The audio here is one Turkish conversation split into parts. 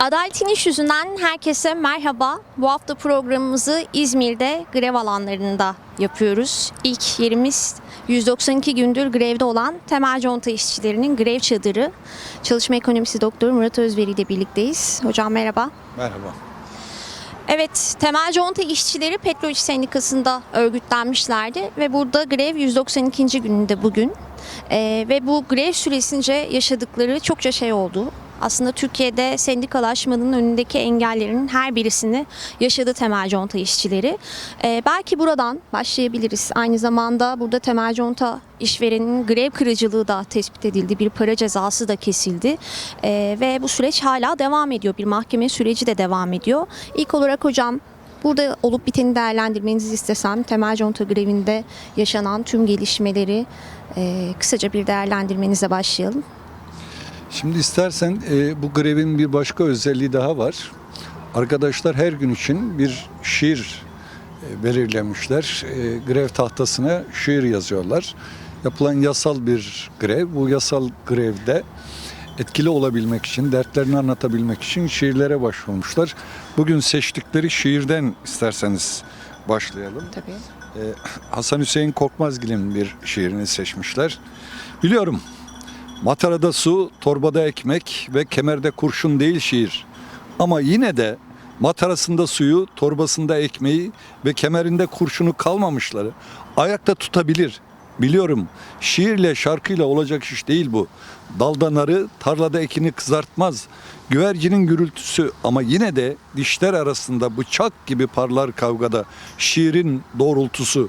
Adaletin iş yüzünden herkese merhaba. Bu hafta programımızı İzmir'de grev alanlarında yapıyoruz. İlk yerimiz 192 gündür grevde olan temel conta işçilerinin grev çadırı. Çalışma ekonomisi doktoru Murat Özveri ile birlikteyiz. Hocam merhaba. Merhaba. Evet, temel conta işçileri Petrol İş Sendikası'nda örgütlenmişlerdi ve burada grev 192. gününde bugün. Ee, ve bu grev süresince yaşadıkları çokça şey oldu. Aslında Türkiye'de sendikalaşmanın önündeki engellerin her birisini yaşadı temel conta işçileri. Ee, belki buradan başlayabiliriz. Aynı zamanda burada temel conta işverenin grev kırıcılığı da tespit edildi. Bir para cezası da kesildi. Ee, ve bu süreç hala devam ediyor. Bir mahkeme süreci de devam ediyor. İlk olarak hocam Burada olup biteni değerlendirmenizi istesem temel conta grevinde yaşanan tüm gelişmeleri e, kısaca bir değerlendirmenize başlayalım. Şimdi istersen e, bu grevin bir başka özelliği daha var. Arkadaşlar her gün için bir şiir e, belirlemişler. E, grev tahtasına şiir yazıyorlar. Yapılan yasal bir grev. Bu yasal grevde etkili olabilmek için, dertlerini anlatabilmek için şiirlere başvurmuşlar. Bugün seçtikleri şiirden isterseniz başlayalım. Tabii. Ee, Hasan Hüseyin Korkmazgil'in bir şiirini seçmişler. Biliyorum. Matarada su, torbada ekmek ve kemerde kurşun değil şiir. Ama yine de matarasında suyu, torbasında ekmeği ve kemerinde kurşunu kalmamışları ayakta tutabilir. Biliyorum şiirle şarkıyla olacak iş değil bu. Dalda narı tarlada ekini kızartmaz. Güvercinin gürültüsü ama yine de dişler arasında bıçak gibi parlar kavgada şiirin doğrultusu.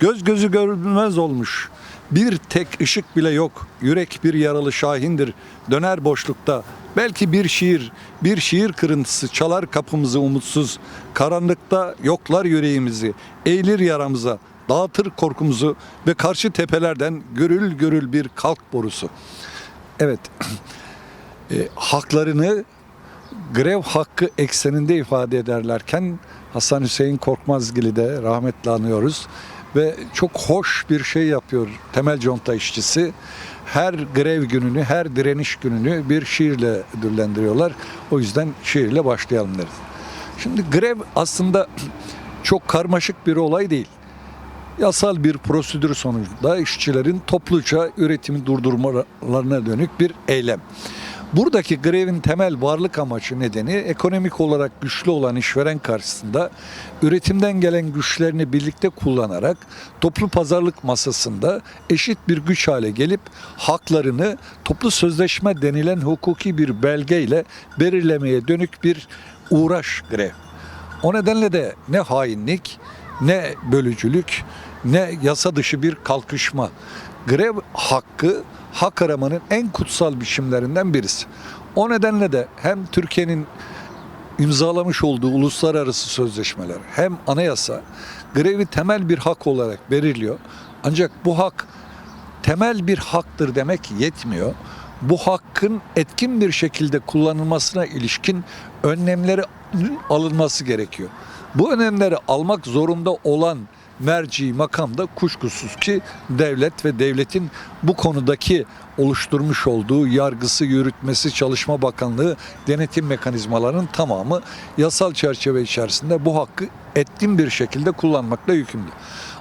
Göz gözü görünmez olmuş. Bir tek ışık bile yok. Yürek bir yaralı şahindir. Döner boşlukta. Belki bir şiir, bir şiir kırıntısı çalar kapımızı umutsuz. Karanlıkta yoklar yüreğimizi. Eğilir yaramıza. Dağıtır korkumuzu ve karşı tepelerden görül görül bir kalk borusu. Evet, e, haklarını grev hakkı ekseninde ifade ederlerken Hasan Hüseyin Korkmazgil'i de rahmetle anıyoruz. Ve çok hoş bir şey yapıyor temel conta işçisi. Her grev gününü, her direniş gününü bir şiirle ödüllendiriyorlar. O yüzden şiirle başlayalım deriz. Şimdi grev aslında çok karmaşık bir olay değil yasal bir prosedür sonucunda işçilerin topluca üretimi durdurmalarına dönük bir eylem. Buradaki grevin temel varlık amacı nedeni ekonomik olarak güçlü olan işveren karşısında üretimden gelen güçlerini birlikte kullanarak toplu pazarlık masasında eşit bir güç hale gelip haklarını toplu sözleşme denilen hukuki bir belgeyle belirlemeye dönük bir uğraş grev. O nedenle de ne hainlik, ne bölücülük, ne yasa dışı bir kalkışma. Grev hakkı hak aramanın en kutsal biçimlerinden birisi. O nedenle de hem Türkiye'nin imzalamış olduğu uluslararası sözleşmeler hem anayasa grevi temel bir hak olarak belirliyor. Ancak bu hak temel bir haktır demek yetmiyor. Bu hakkın etkin bir şekilde kullanılmasına ilişkin önlemleri alınması gerekiyor. Bu önlemleri almak zorunda olan merci makam da kuşkusuz ki devlet ve devletin bu konudaki oluşturmuş olduğu yargısı, yürütmesi, çalışma bakanlığı, denetim mekanizmalarının tamamı yasal çerçeve içerisinde bu hakkı etkin bir şekilde kullanmakla yükümlü.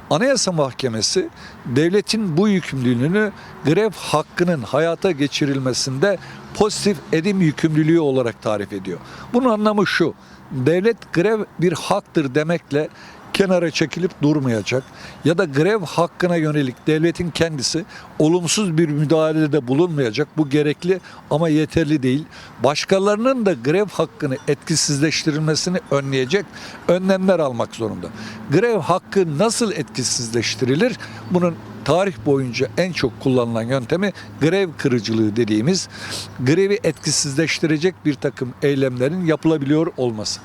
Anayasa Mahkemesi devletin bu yükümlülüğünü grev hakkının hayata geçirilmesinde pozitif edim yükümlülüğü olarak tarif ediyor. Bunun anlamı şu. Devlet grev bir haktır demekle kenara çekilip durmayacak ya da grev hakkına yönelik devletin kendisi olumsuz bir müdahalede bulunmayacak. Bu gerekli ama yeterli değil. Başkalarının da grev hakkını etkisizleştirilmesini önleyecek önlemler almak zorunda. Grev hakkı nasıl etkisizleştirilir? Bunun tarih boyunca en çok kullanılan yöntemi grev kırıcılığı dediğimiz grevi etkisizleştirecek bir takım eylemlerin yapılabiliyor olması.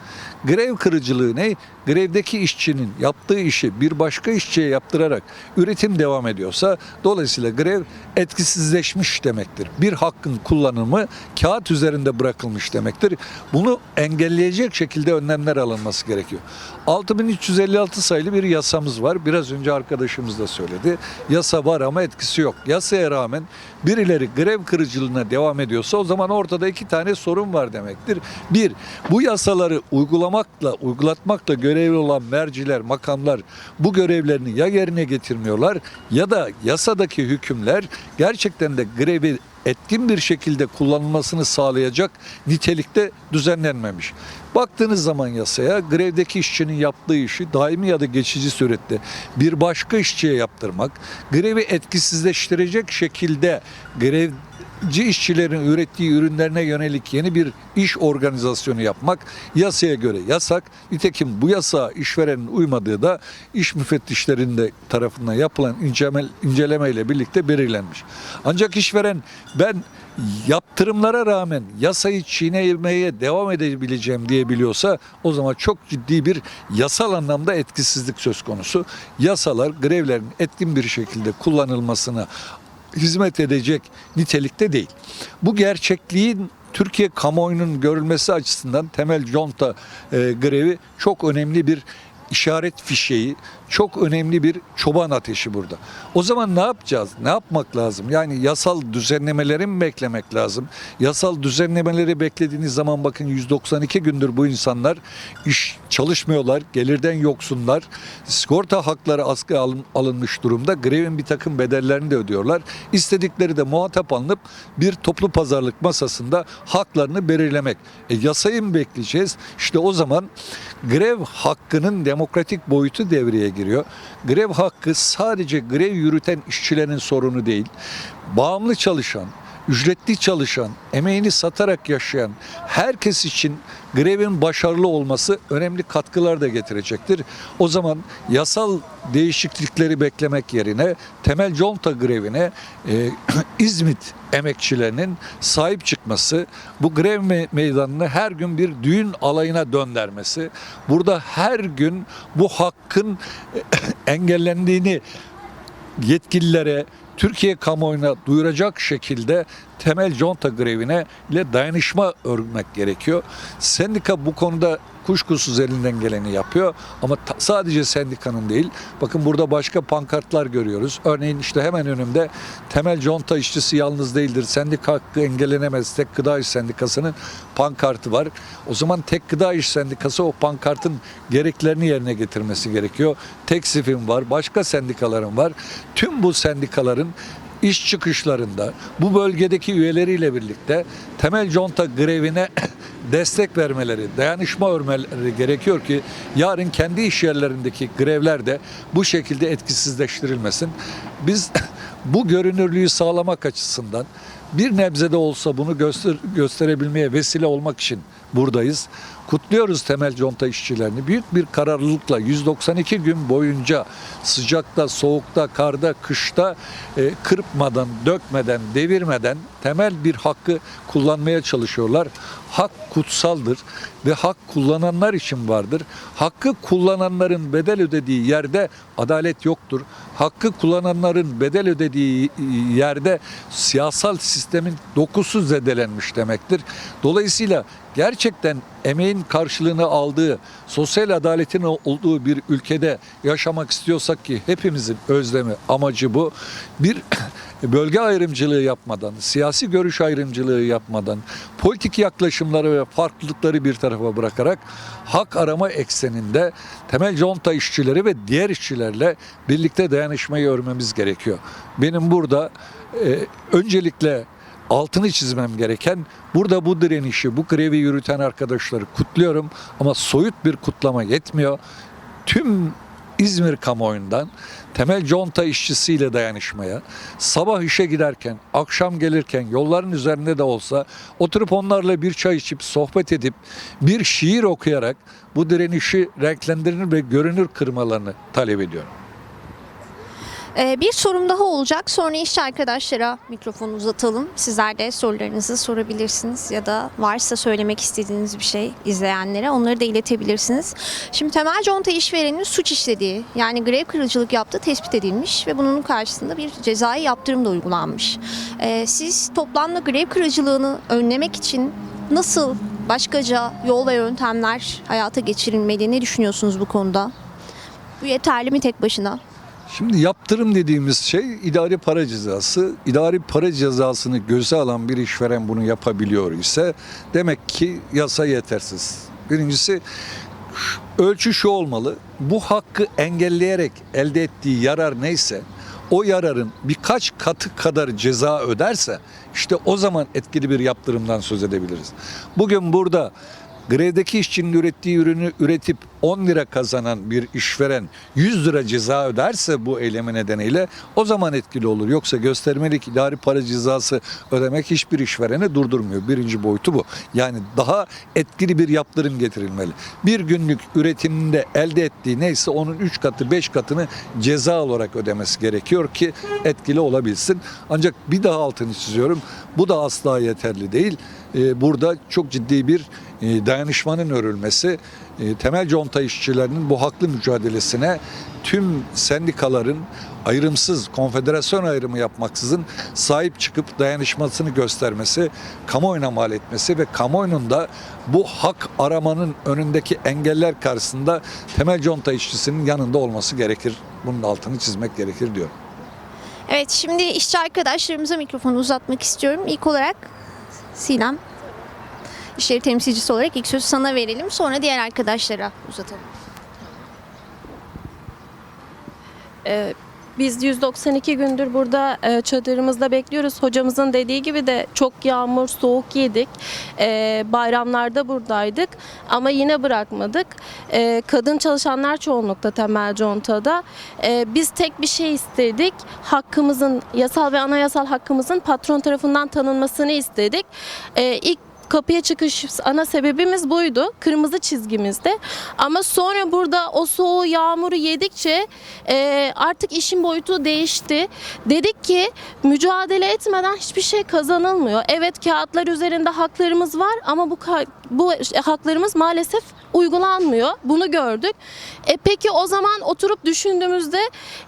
Grev kırıcılığı ne? Grevdeki işçinin yaptığı işi bir başka işçiye yaptırarak üretim devam ediyorsa dolayısıyla grev etkisizleşmiş demektir. Bir hakkın kullanımı kağıt üzerinde bırakılmış demektir. Bunu engelleyecek şekilde önlemler alınması gerekiyor. 6356 sayılı bir yasamız var. Biraz önce arkadaşımız da söyledi. Yasa var ama etkisi yok. Yasaya rağmen birileri grev kırıcılığına devam ediyorsa o zaman ortada iki tane sorun var demektir. Bir, bu yasaları uygulamakla, uygulatmakla görevli olan merciler, makamlar bu görevlerini ya yerine getirmiyorlar ya da yasadaki hükümler gerçekten de grevi etkin bir şekilde kullanılmasını sağlayacak nitelikte düzenlenmemiş. Baktığınız zaman yasaya grevdeki işçinin yaptığı işi daimi ya da geçici surette bir başka işçiye yaptırmak, grevi etkisizleştirecek şekilde grevci işçilerin ürettiği ürünlerine yönelik yeni bir iş organizasyonu yapmak yasaya göre yasak. Nitekim bu yasa işverenin uymadığı da iş müfettişlerinde tarafından yapılan inceleme, incelemeyle birlikte belirlenmiş. Ancak işveren ben yaptırımlara rağmen yasayı çiğnemeye devam edebileceğim diyebiliyorsa o zaman çok ciddi bir yasal anlamda etkisizlik söz konusu. Yasalar grevlerin etkin bir şekilde kullanılmasına hizmet edecek nitelikte değil. Bu gerçekliğin Türkiye kamuoyunun görülmesi açısından temel conta e, grevi çok önemli bir işaret fişeği, çok önemli bir çoban ateşi burada. O zaman ne yapacağız? Ne yapmak lazım? Yani yasal düzenlemeleri mi beklemek lazım? Yasal düzenlemeleri beklediğiniz zaman bakın 192 gündür bu insanlar iş çalışmıyorlar, gelirden yoksunlar. Sigorta hakları askıya alın- alınmış durumda. Grevin bir takım bedellerini de ödüyorlar. İstedikleri de muhatap alınıp bir toplu pazarlık masasında haklarını belirlemek. E, yasayı mı bekleyeceğiz? İşte o zaman grev hakkının demokratik boyutu devreye giriyor. Grev hakkı sadece grev yürüten işçilerin sorunu değil. Bağımlı çalışan, ücretli çalışan, emeğini satarak yaşayan herkes için grevin başarılı olması önemli katkılar da getirecektir. O zaman yasal değişiklikleri beklemek yerine temel conta grevine e, İzmit emekçilerinin sahip çıkması, bu grev me- meydanını her gün bir düğün alayına döndürmesi, burada her gün bu hakkın engellendiğini yetkililere, Türkiye kamuoyuna duyuracak şekilde temel conta grevine ile dayanışma örmek gerekiyor. Sendika bu konuda kuşkusuz elinden geleni yapıyor ama sadece sendikanın değil. Bakın burada başka pankartlar görüyoruz. Örneğin işte hemen önümde temel conta işçisi yalnız değildir. Sendika hakkı engellenemez. Tek Gıda İş Sendikası'nın pankartı var. O zaman Tek Gıda İş Sendikası o pankartın gereklerini yerine getirmesi gerekiyor. Tek Sif'in var, başka sendikaların var. Tüm bu sendikaların iş çıkışlarında bu bölgedeki üyeleriyle birlikte temel conta grevine destek vermeleri, dayanışma örmeleri gerekiyor ki yarın kendi iş yerlerindeki grevler de bu şekilde etkisizleştirilmesin. Biz bu görünürlüğü sağlamak açısından bir nebze de olsa bunu göster gösterebilmeye vesile olmak için buradayız. Kutluyoruz temel conta işçilerini. Büyük bir kararlılıkla 192 gün boyunca sıcakta, soğukta, karda, kışta e, kırpmadan, dökmeden, devirmeden temel bir hakkı kullanmaya çalışıyorlar. Hak kutsaldır ve hak kullananlar için vardır. Hakkı kullananların bedel ödediği yerde adalet yoktur. Hakkı kullananların bedel ödediği yerde siyasal sistemin dokusu zedelenmiş demektir. Dolayısıyla gerçekten emeğin karşılığını aldığı, sosyal adaletin olduğu bir ülkede yaşamak istiyorsak ki hepimizin özlemi, amacı bu. Bir bölge ayrımcılığı yapmadan, siyasi görüş ayrımcılığı yapmadan, politik yaklaşımları ve farklılıkları bir tarafa bırakarak hak arama ekseninde temel conta işçileri ve diğer işçilerle birlikte dayanışmayı örmemiz gerekiyor. Benim burada e, öncelikle altını çizmem gereken burada bu direnişi, bu grevi yürüten arkadaşları kutluyorum ama soyut bir kutlama yetmiyor. Tüm İzmir kamuoyundan temel conta işçisiyle dayanışmaya, sabah işe giderken, akşam gelirken yolların üzerinde de olsa oturup onlarla bir çay içip sohbet edip bir şiir okuyarak bu direnişi renklendirir ve görünür kırmalarını talep ediyorum. Ee, bir sorum daha olacak. Sonra işçi arkadaşlara mikrofonu uzatalım. Sizler de sorularınızı sorabilirsiniz ya da varsa söylemek istediğiniz bir şey izleyenlere onları da iletebilirsiniz. Şimdi temel conta işverenin suç işlediği yani grev kırıcılık yaptığı tespit edilmiş ve bunun karşısında bir cezai yaptırım da uygulanmış. Ee, siz toplamda grev kırıcılığını önlemek için nasıl başkaca yol ve yöntemler hayata geçirilmeli? Ne düşünüyorsunuz bu konuda? Bu yeterli mi tek başına? Şimdi yaptırım dediğimiz şey idari para cezası. İdari para cezasını göze alan bir işveren bunu yapabiliyor ise demek ki yasa yetersiz. Birincisi ölçü şu olmalı. Bu hakkı engelleyerek elde ettiği yarar neyse o yararın birkaç katı kadar ceza öderse işte o zaman etkili bir yaptırımdan söz edebiliriz. Bugün burada grevdeki işçinin ürettiği ürünü üretip 10 lira kazanan bir işveren 100 lira ceza öderse bu eylemi nedeniyle o zaman etkili olur. Yoksa göstermelik idari para cezası ödemek hiçbir işvereni durdurmuyor. Birinci boyutu bu. Yani daha etkili bir yaptırım getirilmeli. Bir günlük üretiminde elde ettiği neyse onun 3 katı 5 katını ceza olarak ödemesi gerekiyor ki etkili olabilsin. Ancak bir daha altını çiziyorum. Bu da asla yeterli değil. Ee, Burada çok ciddi bir dayanışmanın örülmesi, e, temel conta işçilerinin bu haklı mücadelesine tüm sendikaların ayrımsız, konfederasyon ayrımı yapmaksızın sahip çıkıp dayanışmasını göstermesi, kamuoyuna mal etmesi ve kamuoyunun da bu hak aramanın önündeki engeller karşısında temel conta işçisinin yanında olması gerekir. Bunun altını çizmek gerekir diyor. Evet şimdi işçi arkadaşlarımıza mikrofonu uzatmak istiyorum. İlk olarak Sinem işleri temsilcisi olarak ilk sözü sana verelim. Sonra diğer arkadaşlara uzatalım. Ee, Biz 192 gündür burada e, çadırımızda bekliyoruz. Hocamızın dediği gibi de çok yağmur, soğuk yedik. Ee, Bayramlarda buradaydık ama yine bırakmadık. Ee, Kadın çalışanlar çoğunlukta temel contada. Ee, Biz tek bir şey istedik. Hakkımızın, yasal ve anayasal hakkımızın patron tarafından tanınmasını istedik. Ee, İlk kapıya çıkış ana sebebimiz buydu. Kırmızı çizgimizde. Ama sonra burada o soğuğu yağmuru yedikçe e, artık işin boyutu değişti. Dedik ki mücadele etmeden hiçbir şey kazanılmıyor. Evet kağıtlar üzerinde haklarımız var ama bu bu haklarımız maalesef uygulanmıyor. Bunu gördük. E peki o zaman oturup düşündüğümüzde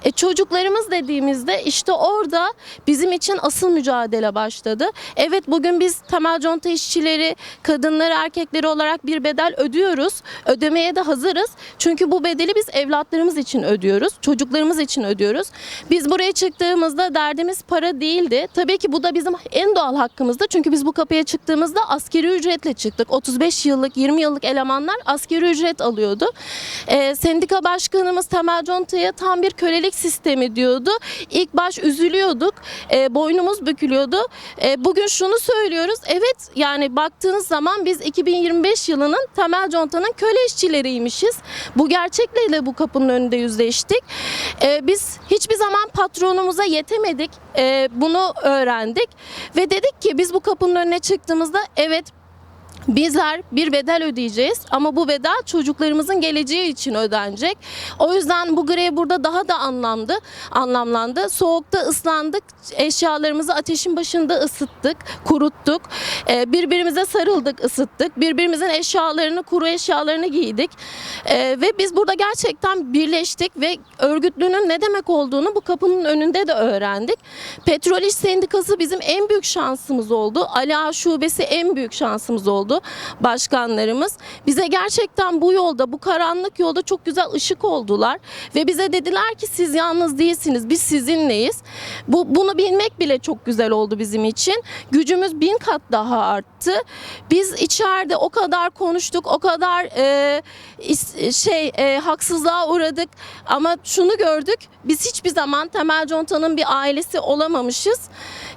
e, çocuklarımız dediğimizde işte orada bizim için asıl mücadele başladı. Evet bugün biz temel conta işçileri, kadınları, erkekleri olarak bir bedel ödüyoruz. Ödemeye de hazırız. Çünkü bu bedeli biz evlatlarımız için ödüyoruz. Çocuklarımız için ödüyoruz. Biz buraya çıktığımızda derdimiz para değildi. Tabii ki bu da bizim en doğal hakkımızdı. Çünkü biz bu kapıya çıktığımızda askeri ücretle çıktık. 35 yıllık, 20 yıllık elemanlar askeri ücret alıyordu. Ee, sendika başkanımız Temel Conta'ya tam bir kölelik sistemi diyordu. İlk baş üzülüyorduk. Ee, boynumuz bükülüyordu. Ee, bugün şunu söylüyoruz. Evet yani baktığınız zaman biz 2025 yılının Temel Conta'nın köle işçileriymişiz. Bu gerçekle de bu kapının önünde yüzleştik. Ee, biz hiçbir zaman patronumuza yetemedik. Ee, bunu öğrendik. Ve dedik ki biz bu kapının önüne çıktığımızda evet Bizler bir bedel ödeyeceğiz ama bu bedel çocuklarımızın geleceği için ödenecek. O yüzden bu grev burada daha da anlamlı, anlamlandı. Soğukta ıslandık, eşyalarımızı ateşin başında ısıttık, kuruttuk. Ee, birbirimize sarıldık, ısıttık. Birbirimizin eşyalarını, kuru eşyalarını giydik. Ee, ve biz burada gerçekten birleştik ve örgütlüğünün ne demek olduğunu bu kapının önünde de öğrendik. Petrol İş Sendikası bizim en büyük şansımız oldu. Ali Ağa Şubesi en büyük şansımız oldu başkanlarımız. Bize gerçekten bu yolda, bu karanlık yolda çok güzel ışık oldular. Ve bize dediler ki siz yalnız değilsiniz, biz sizinleyiz. Bu, bunu bilmek bile çok güzel oldu bizim için. Gücümüz bin kat daha arttı. Biz içeride o kadar konuştuk, o kadar e, şey e, haksızlığa uğradık. Ama şunu gördük, biz hiçbir zaman Temel Conta'nın bir ailesi olamamışız.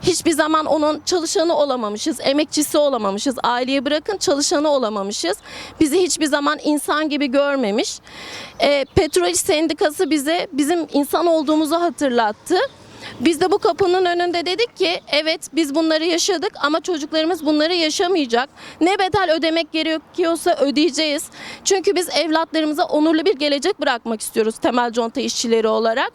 Hiçbir zaman onun çalışanı olamamışız, emekçisi olamamışız. Aileyi bırakın çalışanı olamamışız. Bizi hiçbir zaman insan gibi görmemiş. E, Petrol Sendikası bize bizim insan olduğumuzu hatırlattı. Biz de bu kapının önünde dedik ki evet biz bunları yaşadık ama çocuklarımız bunları yaşamayacak. Ne bedel ödemek gerekiyorsa ödeyeceğiz. Çünkü biz evlatlarımıza onurlu bir gelecek bırakmak istiyoruz temel conta işçileri olarak.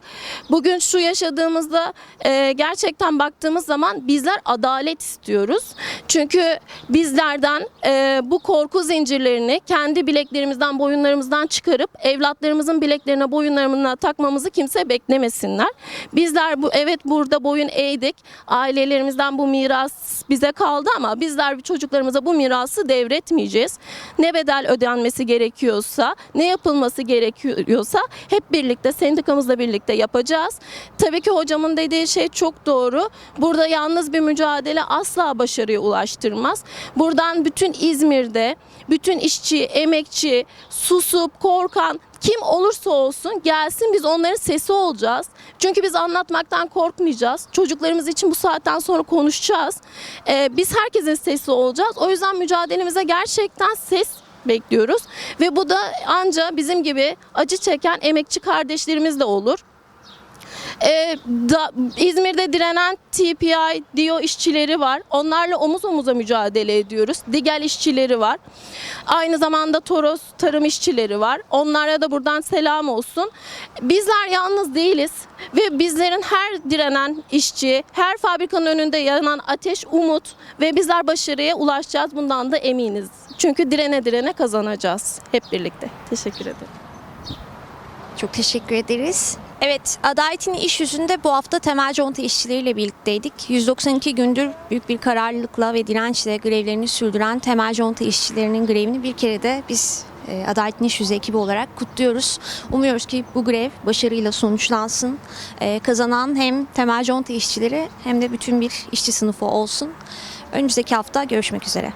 Bugün şu yaşadığımızda e, gerçekten baktığımız zaman bizler adalet istiyoruz. Çünkü bizlerden e, bu korku zincirlerini kendi bileklerimizden boyunlarımızdan çıkarıp evlatlarımızın bileklerine boyunlarına takmamızı kimse beklemesinler. Bizler bu Evet burada boyun eğdik. Ailelerimizden bu miras bize kaldı ama bizler çocuklarımıza bu mirası devretmeyeceğiz. Ne bedel ödenmesi gerekiyorsa, ne yapılması gerekiyorsa hep birlikte sendikamızla birlikte yapacağız. Tabii ki hocamın dediği şey çok doğru. Burada yalnız bir mücadele asla başarıya ulaştırmaz. Buradan bütün İzmir'de bütün işçi, emekçi, susup korkan kim olursa olsun gelsin biz onların sesi olacağız. Çünkü biz anlatmaktan korkmayacağız. Çocuklarımız için bu saatten sonra konuşacağız. Ee, biz herkesin sesi olacağız. O yüzden mücadelemize gerçekten ses bekliyoruz. Ve bu da anca bizim gibi acı çeken emekçi kardeşlerimizle olur. Ee, da, İzmir'de direnen TPI, DIO işçileri var. Onlarla omuz omuza mücadele ediyoruz. Digel işçileri var. Aynı zamanda Toros tarım işçileri var. Onlara da buradan selam olsun. Bizler yalnız değiliz ve bizlerin her direnen işçi, her fabrikanın önünde yanan ateş umut ve bizler başarıya ulaşacağız. Bundan da eminiz. Çünkü direne direne kazanacağız hep birlikte. Teşekkür ederim. Çok teşekkür ederiz. Evet, Adalet'in iş yüzünde bu hafta temel conta işçileriyle birlikteydik. 192 gündür büyük bir kararlılıkla ve dirençle grevlerini sürdüren temel conta işçilerinin grevini bir kere de biz e, Adalet'in iş yüzü ekibi olarak kutluyoruz. Umuyoruz ki bu grev başarıyla sonuçlansın. E, kazanan hem temel conta işçileri hem de bütün bir işçi sınıfı olsun. Önümüzdeki hafta görüşmek üzere.